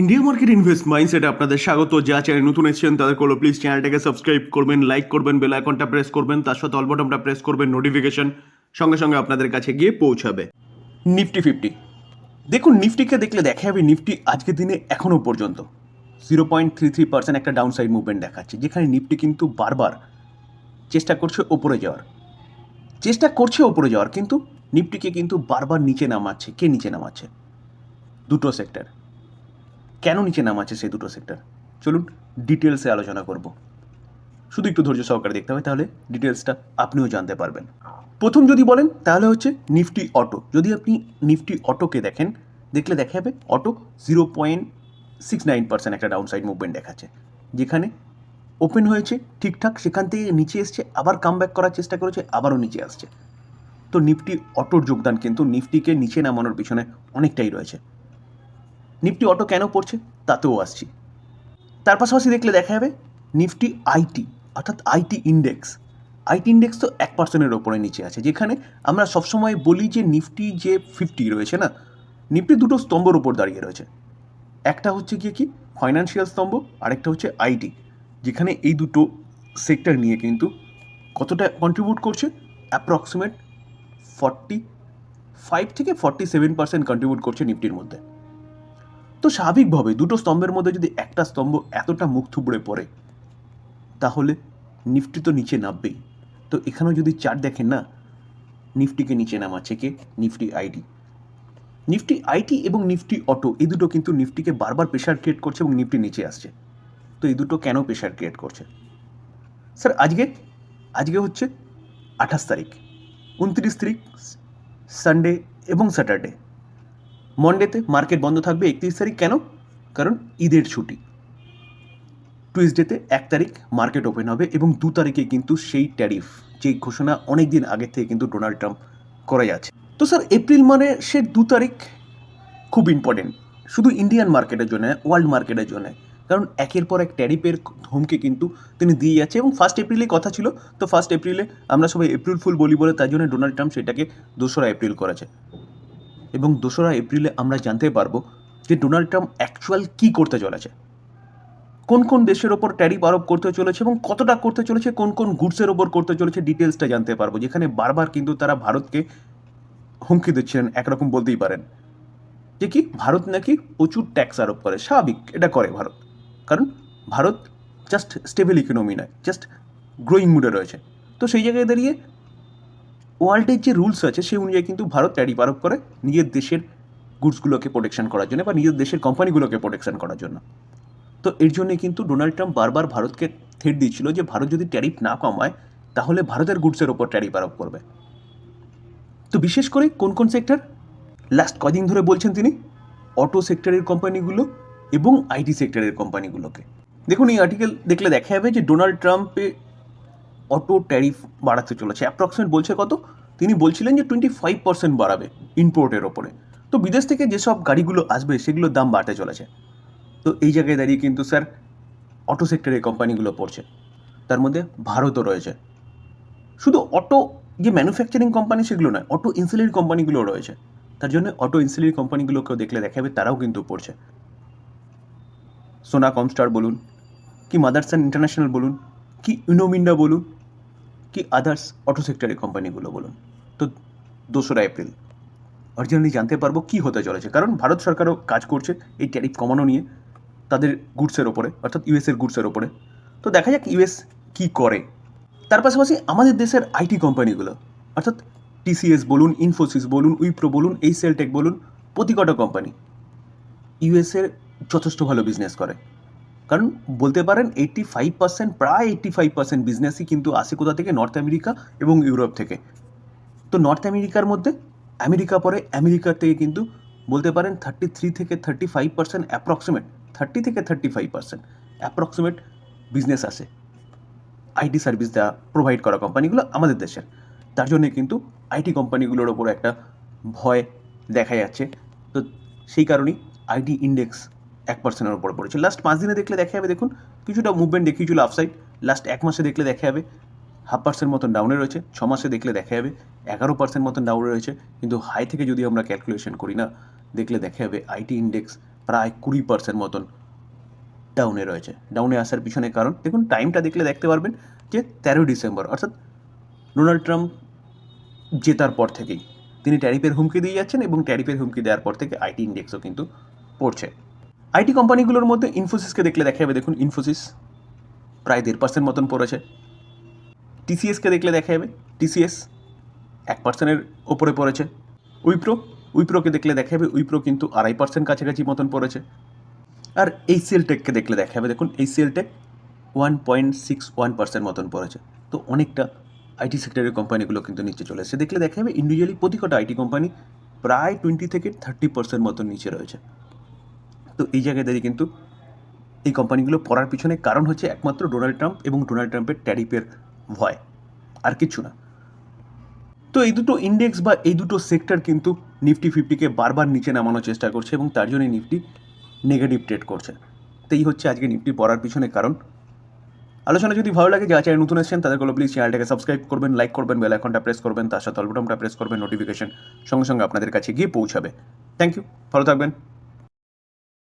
India market invest মাইন্ডসেটে আপনাদের স্বাগত। যা চ্যানেল নতুন এসেছেন, তাদের করল প্লিজ চ্যানেলটাকে সাবস্ক্রাইব করবেন লাইক করবেন বেল আইকনটা প্রেস করবেন, তার সাথে অল বটনটা প্রেস করবেন নোটিফিকেশন সঙ্গে সঙ্গে আপনাদের কাছে গিয়ে পৌঁছাবে। নিফটি ফিফটি দেখুন নিফটিকে দেখলে দেখা যাবে নিফটি আজকের দিনে এখনও পর্যন্ত zero point three three percent একটা ডাউন সাইড মুভমেন্ট দেখাচ্ছে, যেখানে নিফটি কিন্তু বারবার চেষ্টা করছে ওপরে যাওয়ার। চেষ্টা করছে ওপরে যাওয়ার, কিন্তু নিফটিকে কিন্তু বারবার নিচে নামাচ্ছে। কে নিচে নামাচ্ছে? দুটো সেক্টর কেন নিচে নামাচ্ছে সেই দুটো সেক্টর চলুন ডিটেলসে আলোচনা করব। শুধু একটু ধৈর্য সহকারে দেখতে হবে, তাহলে ডিটেলসটা আপনিও জানতে পারবেন। প্রথম যদি বলেন, তাহলে হচ্ছে নিফটি অটো যদি আপনি নিফটি অটোকে দেখেন, দেখলে দেখা যাবে auto zero point six nine percent একটা ডাউন সাইড মুভমেন্ট দেখাচ্ছে। যেখানে ওপেন হয়েছে, ঠিকঠাক, সেখান থেকে নিচে এসছে, আবার কাম করার চেষ্টা করেছে, আবারও নিচে আসছে। তো নিফটি অটোর যোগদান কিন্তু নিফটিকে নিচে নামানোর পিছনে অনেকটাই রয়েছে। নিফটি অটো কেন পড়ছে? তাতেও আসছি। তার পাশাপাশি দেখলে দেখা যাবে, নিফটি আইটি, অর্থাৎ আইটি ইন্ডেক্স। আইটি ইন্ডেক্স তো এক পার্সেন্টের ওপরে নিচে আছে, যেখানে আমরা সবসময় বলি যে নিফটি যে ফিফটি রয়েছে না, নিফটি দুটো স্তম্ভর ওপর দাঁড়িয়ে রয়েছে। একটা হচ্ছে গিয়ে কি? ফাইন্যান্সিয়াল স্তম্ভ, আরেকটা হচ্ছে আইটি, যেখানে এই দুটো সেক্টর নিয়ে কিন্তু কতটা কন্ট্রিবিউট করছে? অ্যাপ্রক্সিমেট ফর্টি ফাইভ থেকে ফর্টি সেভেন পার্সেন্ট কন্ট্রিবিউট করছে নিফটির মধ্যে। তো স্বাভাবিকভাবে দুটো স্তম্ভের মধ্যে যদি একটা স্তম্ভ এতটা মুখ থুবড়ে পড়ে, তাহলে নিফটি তো নিচে নামবেই। তো এখানেও যদি চার্ট দেখেন না, নিফটিকে নিচে নামাচ্ছে কে? Nifty ID. নিফটি আইটি এবং নিফটি অটো, এই দুটো কিন্তু নিফটিকে বারবার প্রেশার ক্রিয়েট করছে এবং নিফটি নিচে আসছে। তো এই দুটো কেন প্রেশার ক্রিয়েট করছে? স্যার আজকে আজকে হচ্ছে আঠাশ তারিখ, উনত্রিশ তারিখ সানডে এবং স্যাটারডে মন্ডেতে মার্কেট বন্ধ থাকবে একত্রিশ তারিখ। কেন? কারণ ঈদের ছুটি। টুইসডেতে এক তারিখ মার্কেট ওপেন হবে এবং দু তারিখে কিন্তু সেই ট্যারিফ যে ঘোষণা অনেক দিন আগের থেকে কিন্তু ডোনাল্ড ট্রাম্প করে যাচ্ছে তো স্যার এপ্রিল মানে সে দু তারিখ খুব ইম্পর্টেন্ট শুধু ইন্ডিয়ান মার্কেটের জন্য ওয়ার্ল্ড মার্কেটের জন্য। কারণ একের পর এক ট্যারিফের ধমকে কিন্তু তিনি দিয়ে যাচ্ছে এবং ফার্স্ট এপ্রিলে কথা ছিল। তো ফার্স্ট এপ্রিলে আমরা সবাই এপ্রিল ফুল বলি বলে তার জন্য ডোনাল্ড ট্রাম্প সেটাকে দোসরা এপ্রিল করেছে। এবং দোসরা এপ্রিলে আমরা জানতে পারব যে ডোনাল্ড ট্রাম্প অ্যাকচুয়াল কী করতে চলেছে। কোন কোন দেশের ওপর ট্যারিফ আরোপ করতে চলেছে এবং কতটা করতে চলেছে, কোন কোন গুডসের ওপর করতে চলেছে ডিটেলসটা জানতে পারব, যেখানে বারবার কিন্তু তারা ভারতকে হুমকি দিচ্ছিলেন একরকম বলতেই পারেন। যে কি, ভারত নাকি প্রচুর ট্যাক্স আরোপ করে, স্বাভাবিক, এটা করে ভারত। কারণ ভারত জাস্ট স্টেবল ইকোনমি নয় জাস্ট গ্রোয়িং মুডে রয়েছে। তো সেই জায়গায় দাঁড়িয়ে ওয়ার্ল্ডের যে রুলস আছে, সেই অনুযায়ী কিন্তু ভারত ট্যারিফ আরোপ করে নিজের দেশের গুডসগুলোকে প্রোটেকশন করার জন্য বা নিজের দেশের কোম্পানিগুলোকে প্রোটেকশন করার জন্য। তো এর জন্যে কিন্তু ডোনাল্ড ট্রাম্প বারবার ভারতকে থ্রেট দিচ্ছিল যে ভারত যদি ট্যারিফ না কমায়, তাহলে ভারতের গুডসের ওপর ট্যারিফ আরোপ করবে। তো বিশেষ করে কোন কোন সেক্টর লাস্ট কদিন ধরে বলছেন তিনি অটো সেক্টরের কোম্পানিগুলো এবং আইটি সেক্টরের কোম্পানিগুলোকে দেখুন, এই আর্টিকেল দেখলে দেখা যাবে যে ডোনাল্ড ট্রাম্পে অটো ট্যারিফ বাড়াতে চলেছে। অ্যাপ্রক্সিমেট বলছে কত? তিনি বলছিলেন যে টোয়েন্টি ফাইভ পার্সেন্ট বাড়াবে ইম্পোর্টের ওপরে। তো বিদেশ থেকে যেসব গাড়িগুলো আসবে, সেগুলোর দাম বাড়তে চলেছে। তো এই জায়গায় দাঁড়িয়ে কিন্তু স্যার অটো সেক্টরের কোম্পানিগুলো পড়ছে। তার মধ্যে ভারতও রয়েছে। শুধু অটো যে ম্যানুফ্যাকচারিং কোম্পানি সেগুলো নয় অটো ইনসুলির কোম্পানিগুলো রয়েছে। তার জন্য অটো ইনসুলির কোম্পানিগুলোকেও দেখলে দেখাবে, তারাও কিন্তু পড়ছে। সোনা কমস্টার বলুন, কি মাদারসান ইন্টারন্যাশনাল বলুন, কি ইনোমিন্ডা বলুন কি আদার্স অটো সেক্টরের কোম্পানিগুলো বলুন? তো দোসরা এপ্রিল। অরিজিনালি জানতে পারব কি হতে চলেছে। কারণ ভারত সরকারও কাজ করছে এই ট্যারিফ কমানো নিয়ে, তাদের গুডসের ওপরে, অর্থাৎ ইউএসের গুডসের ওপরে। তো দেখা যাক ইউএস কি করে। তার পাশাপাশি আমাদের দেশের আইটি কোম্পানিগুলো অর্থাৎ টিসিএস বলুন ইনফোসিস বলুন উইপ্রো বলুন, এই সেলটেক বলুন, প্রতিকটা কোম্পানি ইউএসের যথেষ্ট ভালো বিজনেস করে। কারণ বলতে পারেন এইট্টি ফাইভ পার্সেন্ট প্রায় এইট্টি ফাইভ পার্সেন্ট বিজনেসই কিন্তু আসে কোথা থেকে? নর্থ আমেরিকা এবং ইউরোপ থেকে। তো নর্থ আমেরিকার মধ্যে আমেরিকা পরে আমেরিকা থেকে কিন্তু বলতে পারেন থার্টি থ্রি থেকে thirty five percent approximate thirty থেকে thirty five percent approximate business আসে আইটি সার্ভিস দেওয়া প্রোভাইড করা কোম্পানিগুলো আমাদের দেশের। তার জন্যে কিন্তু আইটি কোম্পানিগুলোর ওপর একটা ভয় দেখা যাচ্ছে। তো সেই কারণেই আইটি ইন্ডেক্স এক পার্সেন্টের ওপর পড়েছে। লাস্ট পাঁচ দিনে দেখলে দেখা যাবে, দেখুন, কিছুটা মুভমেন্ট দেখিয়েছিল আপসাইড লাস্ট এক মাসে দেখলে দেখা যাবে হাফ পার্সেন্ট মতন ডাউনে রয়েছে। ছ মাসে দেখলে দেখা যাবে, এগারো পার্সেন্ট মতন ডাউনে রয়েছে। কিন্তু হাই থেকে যদি আমরা ক্যালকুলেশন করি না, দেখলে দেখা যাবে আইটি ইন্ডেক্স প্রায় কুড়ি পার্সেন্ট মতন ডাউনে রয়েছে। ডাউনে আসার পিছনে কারণ, দেখুন টাইমটা দেখলে দেখতে পারবেন যে তেরোই ডিসেম্বর, অর্থাৎ ডোনাল্ড ট্রাম্প জেতার পর থেকেই। তিনি ট্যারিফের হুমকি দিয়ে যাচ্ছেন এবং ট্যারিফের হুমকি দেওয়ার পর থেকে আইটি ইন্ডেক্সও কিন্তু পড়ছে। আইটি কোম্পানিগুলোর মধ্যে ইনফোসিসকে দেখলে দেখা যাবে, দেখুন ইনফোসিস প্রায় দেড় পার্সেন্ট মতন পড়েছে। টিসিএসকে দেখলে দেখা যাবে টিসিএস এক পার্সেন্টের ওপরে পড়েছে। উইপ্রো উইপ্রোকে দেখলে দেখা যাবে উইপ্রো কিন্তু আড়াই পার্সেন্ট কাছাকাছি মতন পড়েছে। আর এই টেককে দেখলে দেখা যাবে, দেখুন এই tech one point six one percent মতন পড়েছে। তো অনেকটা আইটি সেক্টরের কোম্পানিগুলো কিন্তু নিচে চলে এসেছে। দেখলে দেখা যাবে ইন্ডিভিজুয়ালি প্রতি কটা আইটি কোম্পানি প্রায় টোয়েন্টি থেকে থার্টি পার্সেন্ট মতন নিচে রয়েছে। তো এই জায়গায় দাঁড়িয়ে কিন্তু এই কোম্পানিগুলো পড়ার পিছনে কারণ হচ্ছে একমাত্র ডোনাল্ড ট্রাম্প এবং ডোনাল্ড ট্রাম্পের ট্যারিফের ভয়। আর কিচ্ছু না। তো এই দুটো ইন্ডেক্স বা এই দুটো সেক্টর কিন্তু নিফটি ফিফটিকে বারবার নিচে নামানোর চেষ্টা করছে এবং তার জন্য নিফটি নেগেটিভ ট্রেড করছে। তো এই হচ্ছে আজকে নিফটি পড়ার পিছনে কারণ। আলোচনা যদি ভালো লাগে, যারা চ্যানেল নতুন এসেছেন তাদেরগুলো প্লিজ চ্যানেলটাকে সাবস্ক্রাইব করবেন লাইক করবেন বেল আইকনটা প্রেস করবেন, তার সাথে অলবটনটা প্রেস করবেন নোটিফিকেশন সঙ্গে সঙ্গে আপনাদের কাছে গিয়ে পৌঁছাবে। থ্যাংক ইউ ভালো থাকবেন।